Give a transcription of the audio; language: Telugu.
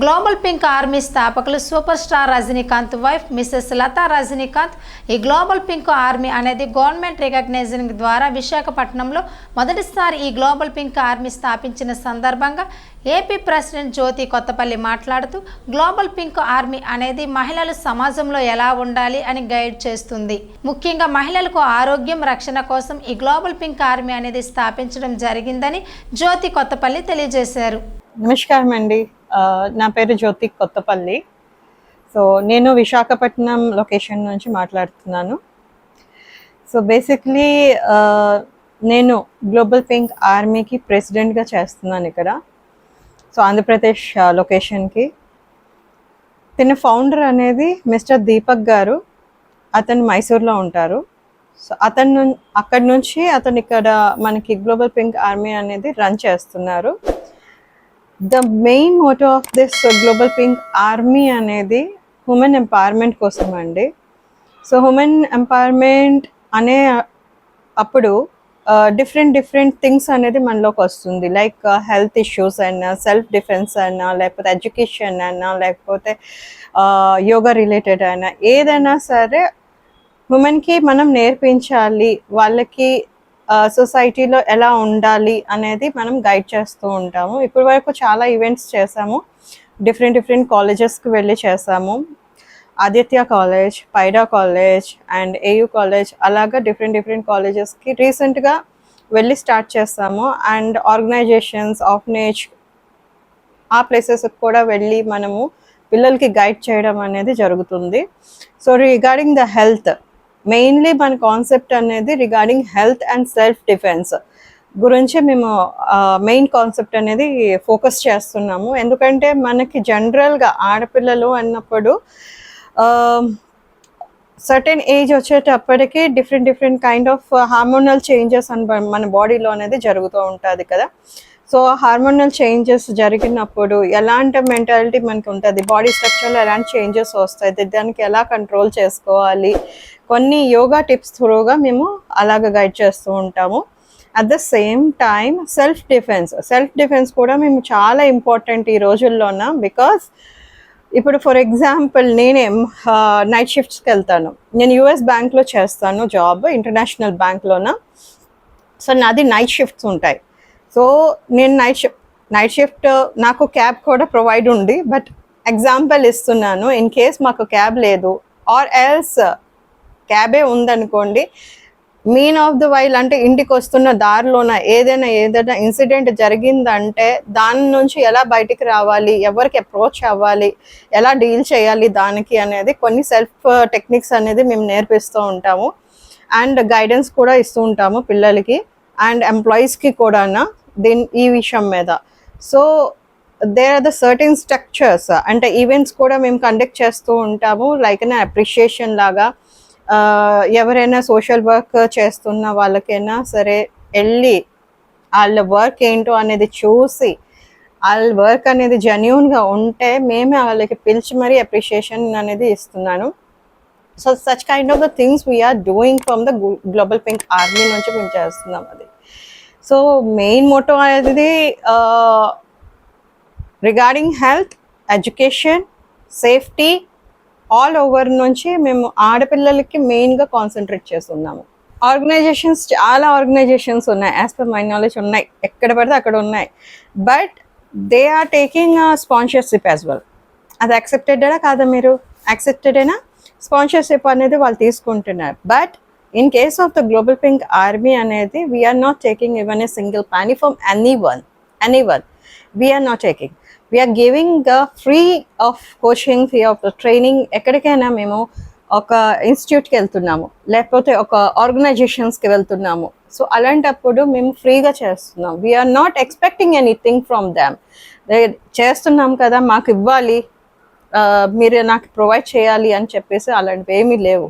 గ్లోబల్ పింక్ ఆర్మీ స్థాపకులు super star Rajinikanth wife Mrs Lata Rajinikanth. ఈ గ్లోబల్ పింక్ ఆర్మీ అనేది గవర్నమెంట్ రికగ్నైజింగ్ ద్వారా విశాఖపట్నంలో మొదటిసారి ఈ గ్లోబల్ పింక్ ఆర్మీ స్థాపించిన సందర్భంగా ఏపీ ప్రెసిడెంట్ జ్యోతి కొత్తపల్లి మాట్లాడుతూ గ్లోబల్ పింక్ ఆర్మీ అనేది మహిళలు సమాజంలో ఎలా ఉండాలి అని గైడ్ చేస్తుంది. ముఖ్యంగా మహిళలకు ఆరోగ్యం రక్షణ కోసం ఈ గ్లోబల్ పింక్ ఆర్మీ అనేది స్థాపించడం జరిగిందని జ్యోతి కొత్తపల్లి తెలియజేశారు. నమస్కారం అండి నా పేరు జ్యోతి కొత్తపల్లి. సో నేను విశాఖపట్నం లొకేషన్ నుంచి మాట్లాడుతున్నాను. సో బేసిక్లీ నేను గ్లోబల్ పింక్ ఆర్మీకి ప్రెసిడెంట్గా చేస్తున్నాను ఇక్కడ. సో ఆంధ్రప్రదేశ్ లొకేషన్కి. తిన ఫౌండర్ అనేది మిస్టర్ దీపక్ గారు. అతను మైసూర్లో ఉంటారు. సో అతను అక్కడి నుంచి అతను ఇక్కడ మనకి గ్లోబల్ పింక్ ఆర్మీ అనేది రన్ చేస్తున్నారు. The main motto of this global pink army అనేది ఉమెన్ ఎంపవర్మెంట్ కోసం అండి సో ఉమెన్ ఎంపవర్మెంట్ అనే అప్పుడు డిఫరెంట్ డిఫరెంట్ థింగ్స్ అనేది మనలోకి వస్తుంది. లైక్ హెల్త్ ఇష్యూస్ అయినా సెల్ఫ్ డిఫెన్స్ అయినా లేకపోతే ఎడ్యుకేషన్ అయినా లేకపోతే యోగా రిలేటెడ్ అయినా ఏదైనా సరే ఉమెన్కి మనం నేర్పించాలి. వాళ్ళకి సొసైటీలో ఎలా ఉండాలి అనేది మనం గైడ్ చేస్తూ ఉంటాము. ఇప్పటి వరకు చాలా ఈవెంట్స్ చేసాము డిఫరెంట్ డిఫరెంట్ కాలేజెస్కి వెళ్ళి చేసాము Aditya college Paida college and AU college అలాగా డిఫరెంట్ డిఫరెంట్ కాలేజెస్కి రీసెంట్గా వెళ్ళి స్టార్ట్ చేస్తాము అండ్ ఆర్గనైజేషన్స్ ఆఫ్నేజ్ ఆ ప్లేసెస్కి కూడా వెళ్ళి మనము పిల్లలకి గైడ్ చేయడం అనేది జరుగుతుంది. So regarding the health mainly మన కాన్సెప్ట్ అనేది regarding health and self defence గురించి మేము మెయిన్ కాన్సెప్ట్ అనేది ఫోకస్ చేస్తున్నాము. ఎందుకంటే మనకి జనరల్గా ఆడపిల్లలు అన్నప్పుడు సర్టెన్ ఏజ్ వచ్చేటప్పటికి different different kind of hormonal changes అని మన- మన బాడీలో అనేది జరుగుతూ ఉంటుంది కదా. సో హార్మోనల్ చేంజెస్ జరిగినప్పుడు ఎలాంటి మెంటాలిటీ మనకి ఉంటుంది? బాడీ స్ట్రక్చర్లో ఎలాంటి చేంజెస్ వస్తాయి? దానికి ఎలా కంట్రోల్ చేసుకోవాలి? కొన్ని యోగా టిప్స్ త్రూగా మేము అలాగ గైడ్ చేస్తూ ఉంటాము. At the same time self defence. Self defence కూడా మేము చాలా ఇంపార్టెంట్ ఈ రోజుల్లోన బికాస్ ఇప్పుడు ఫర్ ఎగ్జాంపుల్ నేనే నైట్ షిఫ్ట్స్కి వెళ్తాను. నేను యుఎస్ బ్యాంక్లో చేస్తాను జాబ్ ఇంటర్నేషనల్ బ్యాంక్లోన. సో నాది నైట్ షిఫ్ట్స్ ఉంటాయి. సో నేను నైట్ షిఫ్ట్ నైట్ షిఫ్ట్ నాకు క్యాబ్ కూడా ప్రొవైడ్ ఉంది. బట్ ఎగ్జాంపుల్ ఇస్తున్నాను ఇన్ కేస్ మాకు క్యాబ్ లేదు ఆర్ ఎల్స్ క్యాబే ఉందనుకోండి మీన్ ఆఫ్ ద వైల్ అంటే ఇంటికి వస్తున్న దారిలోన ఏదైనా ఏదైనా ఇన్సిడెంట్ జరిగిందంటే దాని నుంచి ఎలా బయటికి రావాలి ఎవరికి అప్రోచ్ అవ్వాలి ఎలా డీల్ చేయాలి దానికి అనేది కొన్ని సెల్ఫ్ టెక్నిక్స్ uh, అనేది మేము నేర్పిస్తూ ఉంటాము. అండ్ గైడెన్స్ కూడా ఇస్తూ ఉంటాము పిల్లలకి అండ్ ఎంప్లాయీస్కి కూడా దీని ఈ విషయం మీద. So there are the certain structures అంటే ఈవెంట్స్ కూడా మేము కండక్ట్ చేస్తూ ఉంటాము లైక్ అన్ అప్రిషియేషన్ లాగా. ఎవరైనా సోషల్ వర్క్ చేస్తున్న వాళ్ళకైనా సరే వెళ్ళి వాళ్ళ వర్క్ ఏంటో అనేది చూసి వాళ్ళ వర్క్ అనేది జెన్యున్గా ఉంటే మేమే వాళ్ళకి పిలిచి మరీ అప్రిషియేషన్ అనేది ఇస్తున్నాను. So such kind of the things we are doing from the global pink army నుంచి మేము చేస్తున్నాం అది. సో మెయిన్ మోటో అనేది regarding health education safety all over నుంచి మేము ఆడపిల్లలకి మెయిన్గా కాన్సన్ట్రేట్ చేస్తున్నాము. ఆర్గనైజేషన్స్ చాలా ఆర్గనైజేషన్స్ ఉన్నాయి. యాజ్ పర్ మై నాలెడ్జ్ ఉన్నాయి. ఎక్కడ పడితే అక్కడ ఉన్నాయి. But they are taking sponsorship as well అది యాక్సెప్టెడా కాదా మీరు? యాక్సెప్టెడేనా స్పాన్సర్షిప్ అనేది వాళ్ళు తీసుకుంటున్నారు. But in case of the global pink army అనేది we are not taking even a single penny from any one any one we are not taking we are giving free of coaching free of training ఎక్కడికైనా మేము ఒక ఇన్స్టిట్యూట్కి వెళ్తున్నాము లేకపోతే ఒక ఆర్గనైజేషన్స్కి వెళ్తున్నాము. సో అలాంటప్పుడు మేము ఫ్రీగా చేస్తున్నాం. We are not expecting anything from them చేస్తున్నాం కదా మాకు ఇవ్వాలి మీరు నాకు ప్రొవైడ్ చేయాలి అని చెప్పేసి అలాంటివి ఏమీ లేవు.